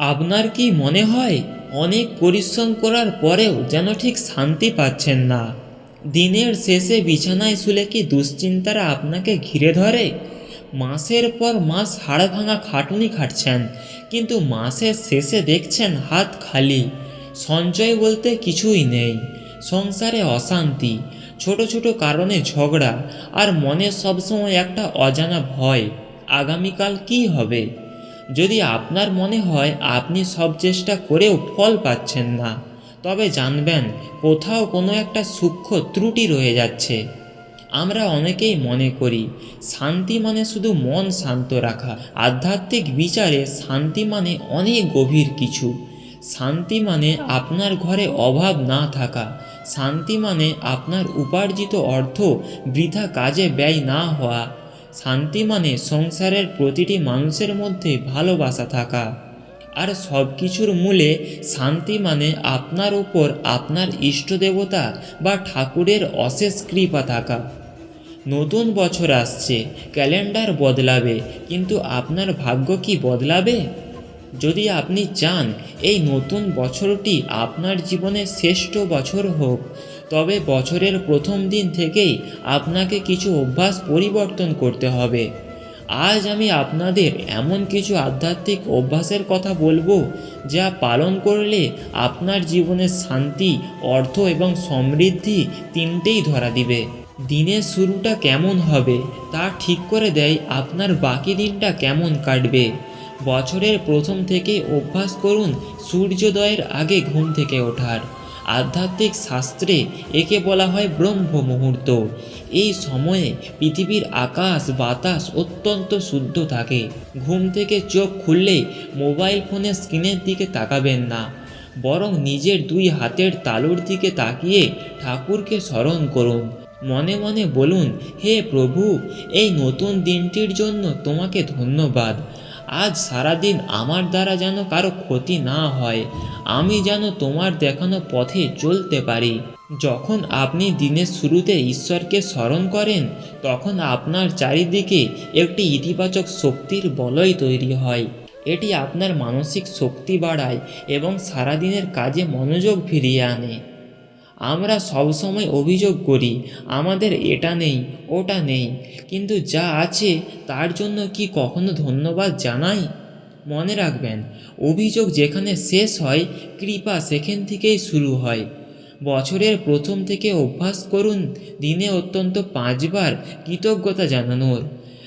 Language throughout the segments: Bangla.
আপনার কি মনে হয় অনেক পরিশ্রম করার পরেও যেন ঠিক শান্তি পাচ্ছেন না? দিনের শেষে বিছানায় শুলে কি দুশ্চিন্তারা আপনাকে ঘিরে ধরে? মাসের পর মাস হাড় ভাঙা খাটুনি খাটছেন, কিন্তু মাসের শেষে দেখছেন হাত খালি। সঞ্চয় বলতে কিছুই নেই। সংসারে অশান্তি, ছোট ছোট কারণে ঝগড়া, আর মনে সবসময় একটা অজানা ভয়। আগামীকাল কি হবে? যদি আপনার মনে হয় আপনি সব চেষ্টা করেও ফল পাচ্ছেন না, তবে জানবেন কোথাও কোনো একটা সূক্ষ্ম ত্রুটি রয়ে যাচ্ছে। আমরা অনেকেই মনে করি, শান্তি মানে শুধু মন শান্ত রাখা। আধ্যাত্মিক বিচারে শান্তি মানে অনেক গভীর কিছু। শান্তি মানে আপনার ঘরে অভাব না থাকা। শান্তি মানে আপনার উপার্জিত অর্থ বৃথা কাজে ব্যয় না হওয়া। শান্তি মানে সংসারের প্রতিটি মানুষের মধ্যে ভালোবাসা থাকা। আর সব কিছুর মূলে শান্তি মানে আপনার উপর আপনার ইষ্টদেবতা বা ঠাকুরের অশেষ কৃপা থাকা। নতুন বছর আসছে, ক্যালেন্ডার বদলাবে, কিন্তু আপনার ভাগ্য কি বদলাবে? যদি আপনি চান, এই নতুন বছরটি আপনার জীবনে শ্রেষ্ঠ বছর হোক তবে বছরের প্রথম দিন থেকেই আপনাকে কিছু অভ্যাস পরিবর্তন করতে হবে। আজ আমি আপনাদের এমন কিছু আধ্যাত্মিক অভ্যাসের কথা বলব, যা পালন করলে আপনার জীবনের শান্তি, অর্থ এবং সমৃদ্ধি তিনটেই ধরা দিবে। দিনের শুরুটা কেমন হবে তা ঠিক করে দেয় আপনার বাকি দিনটা কেমন কাটবে। বছরের প্রথম থেকে অভ্যাস করুন সূর্যোদয়ের আগে ঘুম থেকে ওঠার। আধ্যাত্মিক শাস্ত্রে একে বলা হয় ব্রহ্ম মুহূর্ত এই সময়ে পৃথিবীর আকাশ, বাতাস অত্যন্ত শুদ্ধ থাকে। ঘুম থেকে চোখ খুললেই মোবাইল ফোনের স্ক্রিনের দিকে তাকাবেন না। বরং নিজের দুই হাতের তালুর দিকে তাকিয়ে ঠাকুরকে স্মরণ করুন। মনে মনে বলুন, হে প্রভু, এই নতুন দিনটির জন্য তোমাকে ধন্যবাদ। আজ সারাদিন আমার দ্বারা যেন কারও ক্ষতি না হয়, আমি যেন তোমার দেখানো পথে চলতে পারি। যখন আপনি দিনের শুরুতে ঈশ্বরকে স্মরণ করেন, তখন আপনার চারিদিকে একটি ইতিবাচক শক্তির বলয় তৈরি হয়। এটি আপনার মানসিক শক্তি বাড়ায় এবং সারাদিনের কাজে মনোযোগ ফিরিয়ে আনে। আমরা সবসময় অভিযোগ করি, আমাদের এটা নেই, ওটা নেই। কিন্তু যা আছে, তার জন্য কি কখনো ধন্যবাদ জানাই? মনে রাখবেন, অভিযোগ যেখানে শেষ হয়, কৃপা সেখান থেকেই শুরু হয়। বছরের প্রথম থেকে অভ্যাস করুন, দিনে অত্যন্ত পাঁচবার কৃতজ্ঞতা জানানোর।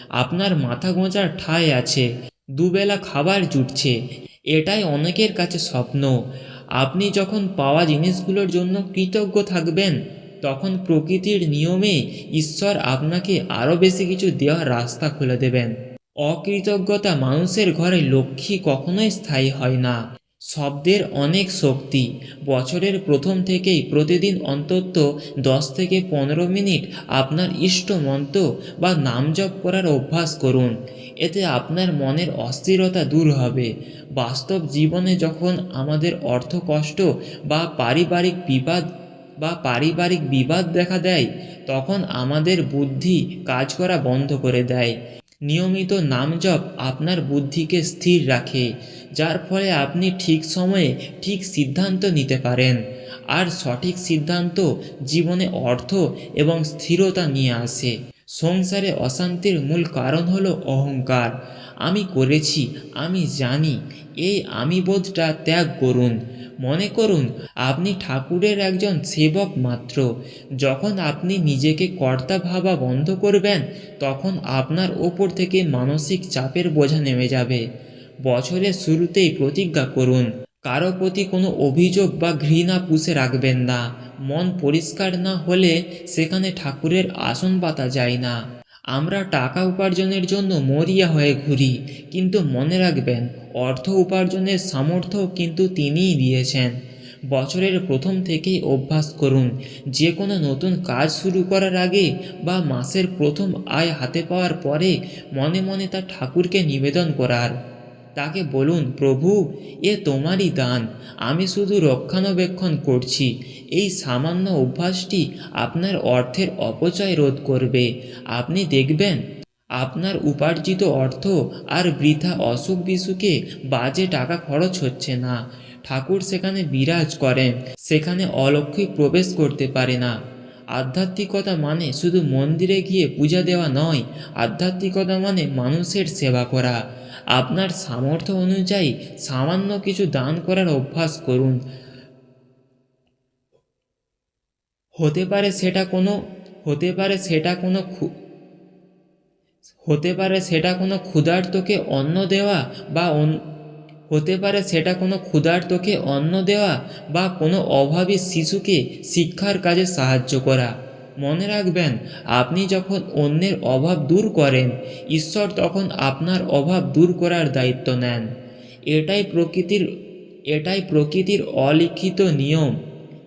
আপনার মাথা গোঁজার ঠাঁই আছে, দুবেলা খাবার জুটছে, এটাই অনেকের কাছে স্বপ্ন। আপনি যখন পাওয়া জিনিসগুলোর জন্য কৃতজ্ঞ থাকবেন, তখন প্রকৃতির নিয়মে ঈশ্বর আপনাকে আরও বেশি কিছু দেওয়ার রাস্তা খুলে দেবেন। অকৃতজ্ঞতা মানুষের ঘরে লক্ষ্মী কখনোই স্থায়ী হয় না। শব্দের অনেক শক্তি বছরের প্রথম থেকেই প্রতিদিন অন্তত দশ থেকে পনেরো মিনিট আপনার ইষ্ট মন্ত্র বা নাম জপ করার অভ্যাস করুন। এতে আপনার মনের অস্থিরতা দূর হবে। বাস্তব জীবনে যখন আমাদের অর্থ কষ্ট বা পারিবারিক বিবাদ বা পারিবারিক বিবাদ দেখা দেয়, তখন আমাদের বুদ্ধি কাজ করা বন্ধ করে দেয়। নিয়মিত নাম জপ আপনার বুদ্ধিকে স্থির রাখে, যার ফলে আপনি ঠিক সময়ে ঠিক সিদ্ধান্ত নিতে পারেন। আর সঠিক সিদ্ধান্ত জীবনে অর্থ এবং স্থিরতা নিয়ে আসে। সংসারে অশান্তির মূল কারণ হলো অহংকার। আমি করেছি, আমি জানি, এই আমি বোধটা ত্যাগ করুন। মনে করুন, আপনি ঠাকুরের একজন সেবক মাত্র। যখন আপনি নিজেকে কর্তা ভাবা বন্ধ করবেন, তখন আপনার ওপর থেকে মানসিক চাপের বোঝা নেমে যাবে। বছরের শুরুতেই প্রতিজ্ঞা করুন, কারও প্রতি কোনো অভিযোগ বা ঘৃণা পুষে রাখবেন না। মন পরিষ্কার না হলে সেখানে ঠাকুরের আসন পাতা যায় না। আমরা টাকা উপার্জনের জন্য মরিয়া হয়ে ঘুরি, কিন্তু মনে রাখবেন অর্থ উপার্জনের সামর্থ্য কিন্তু তিনিই দিয়েছেন। বছরের প্রথম থেকেই অভ্যাস করুন, যে কোনো নতুন কাজ শুরু করার আগে বা মাসের প্রথম আয় হাতে পাওয়ার পরে মনে মনে তা ঠাকুরকে নিবেদন করার। তাকে বলুন, প্রভু, এ তোমারই দান, আমি শুধু রক্ষণাবেক্ষণ করছি। এই সামান্য অভ্যাসটি আপনার অর্থের অপচয় রোধ করবে। আপনি দেখবেন আপনার উপার্জিত অর্থ আর বৃথা অসুখ বিসুখে বাজে টাকা খরচ হচ্ছে না। ঠাকুর সেখানে বিরাজ করেন, সেখানে অলক্ষী প্রবেশ করতে পারে না। আধ্যাত্মিকতা মানে শুধু মন্দিরে গিয়ে পূজা দেওয়া নয়, আধ্যাত্মিকতা মানে মানুষের সেবা করা। আপনার সামর্থ্য অনুযায়ী সামান্য কিছু দান করার অভ্যাস করুন। হতে পারে সেটা কোনো, হতে পারে সেটা কোনো হতে পারে সেটা কোনো ক্ষুধার্তকে অন্ন দেওয়া বা হতে পারে সেটা কোনো ক্ষুধার্তকে অন্ন দেওয়া বা কোনো অভাবী শিশুকে শিক্ষার কাজে সাহায্য করা। মনে রাখবেন, আপনি যখন অন্যের অভাব দূর করেন, ঈশ্বর তখন আপনার অভাব দূর করার দায়িত্ব নেন। এটাই প্রকৃতির এটাই প্রকৃতির অলিখিত নিয়ম।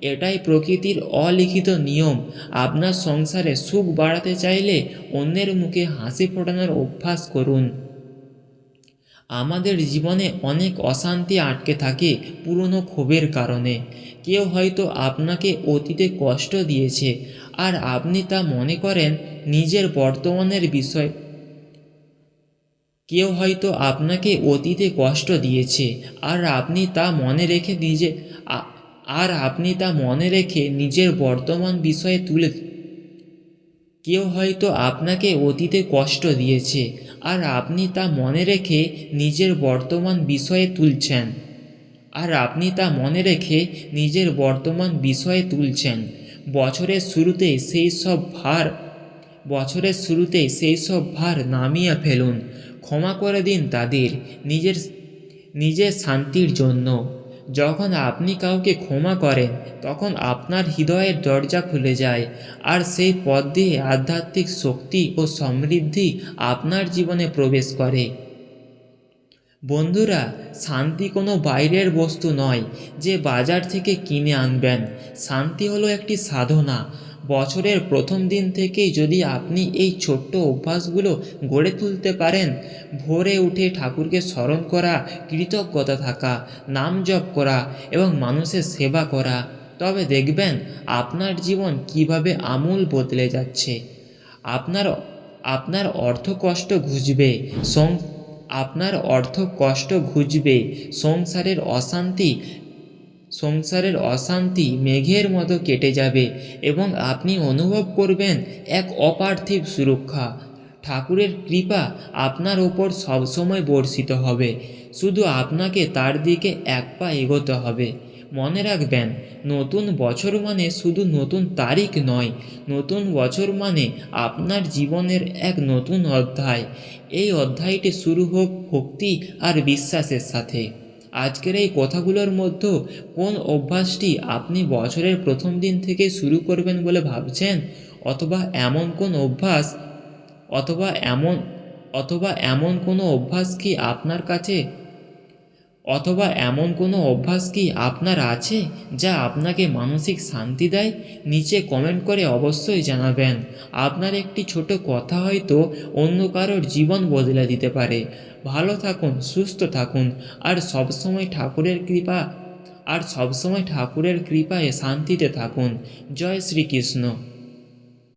এটাই প্রকৃতির অলিখিত নিয়ম। আপনার সংসারে সুখ বাড়াতে চাইলে অন্যের মুখে হাসি ফোটানোর অভ্যাস করুন। আমাদের জীবনে অনেক অশান্তি আটকে থাকে পুরনো ক্ষোভের কারণে। কেউ হয়তো আপনাকে অতীতে কষ্ট দিয়েছে আর আপনি তা মনে করেন নিজের বর্তমানের বিষয়। কেউ হয়তো আপনাকে অতীতে কষ্ট দিয়েছে আর আপনি তা মনে রেখে নিজে আর আপনি তা মনে রেখে নিজের বর্তমান বিষয়ে তুলে কেউ হয়তো আপনাকে অতীতে কষ্ট দিয়েছে আর আপনি তা মনে রেখে নিজের বর্তমান বিষয়ে তুলছেন। আর আপনি তা মনে রেখে নিজের বর্তমান বিষয়ে তুলছেন। বছরের শুরুতে সেই সব ভার, বছরের শুরুতে সেই সব ভার নামিয়ে ফেলুন। ক্ষমা করে দিন তাদের নিজের নিজের শান্তির জন্য। যখন আপনি কাউকে ক্ষমা করেন, তখন আপনার হৃদয়ের দরজা খুলে যায় আর সেই পথ দিয়ে আধ্যাত্মিক শক্তি ও সমৃদ্ধি আপনার জীবনে প্রবেশ করে। বন্ধুরা, শান্তি কোনো বাইরের বস্তু নয় যে বাজার থেকে কিনে আনবেন। শান্তি হলো একটি সাধনা। বছরের প্রথম দিন থেকেই যদি আপনি এই ছোট্ট অভ্যাসগুলো গড়ে তুলতে পারেন, ভোরে উঠে ঠাকুরকে স্মরণ করা, কৃতজ্ঞতা থাকা, নাম জপ করা এবং মানুষের সেবা করা, তবে দেখবেন আপনার জীবন কীভাবে আমূল বদলে যাচ্ছে। আপনার আপনার অর্থ কষ্ট ঘুচবে আপনার অর্থ কষ্ট ঘুচবে, সংসারের অশান্তি সংসারের অশান্তি মেঘের মতো কেটে যাবে এবং আপনি অনুভব করবেন এক অপার্থিব সুরক্ষা। ঠাকুরের কৃপা আপনার ওপর সবসময় বর্ষিত হবে, শুধু আপনাকে তার দিকে এক পা এগোতে হবে। মনে রাখবেন, নতুন বছর মানে শুধু নতুন তারিখ নয়, নতুন বছর মানে আপনার জীবনের এক নতুন অধ্যায়। এই অধ্যায়টি শুরু হোক ভক্তি আর বিশ্বাসের সাথে। আজকের এই কথাগুলোর মধ্যে কোন অভ্যাসটি আপনি বছরের প্রথম দিন থেকে শুরু করবেন বলে ভাবছেন? অথবা এমন কোন অভ্যাস, অথবা এমন অথবা এমন কোনো অভ্যাস কি আপনার কাছে অথবা এমন কোনো অভ্যাস কি আপনার আছে যা আপনাকে মানসিক শান্তি দেয়? নিচে কমেন্ট করে অবশ্যই জানাবেন। আপনার একটি ছোট কথা হয়তো অন্য কারোর জীবন বদলে দিতে পারে। ভালো থাকুন, সুস্থ থাকুন। আর সবসময় ঠাকুরের কৃপা, আর সবসময় ঠাকুরের কৃপায় শান্তিতে থাকুন। জয় শ্রীকৃষ্ণ।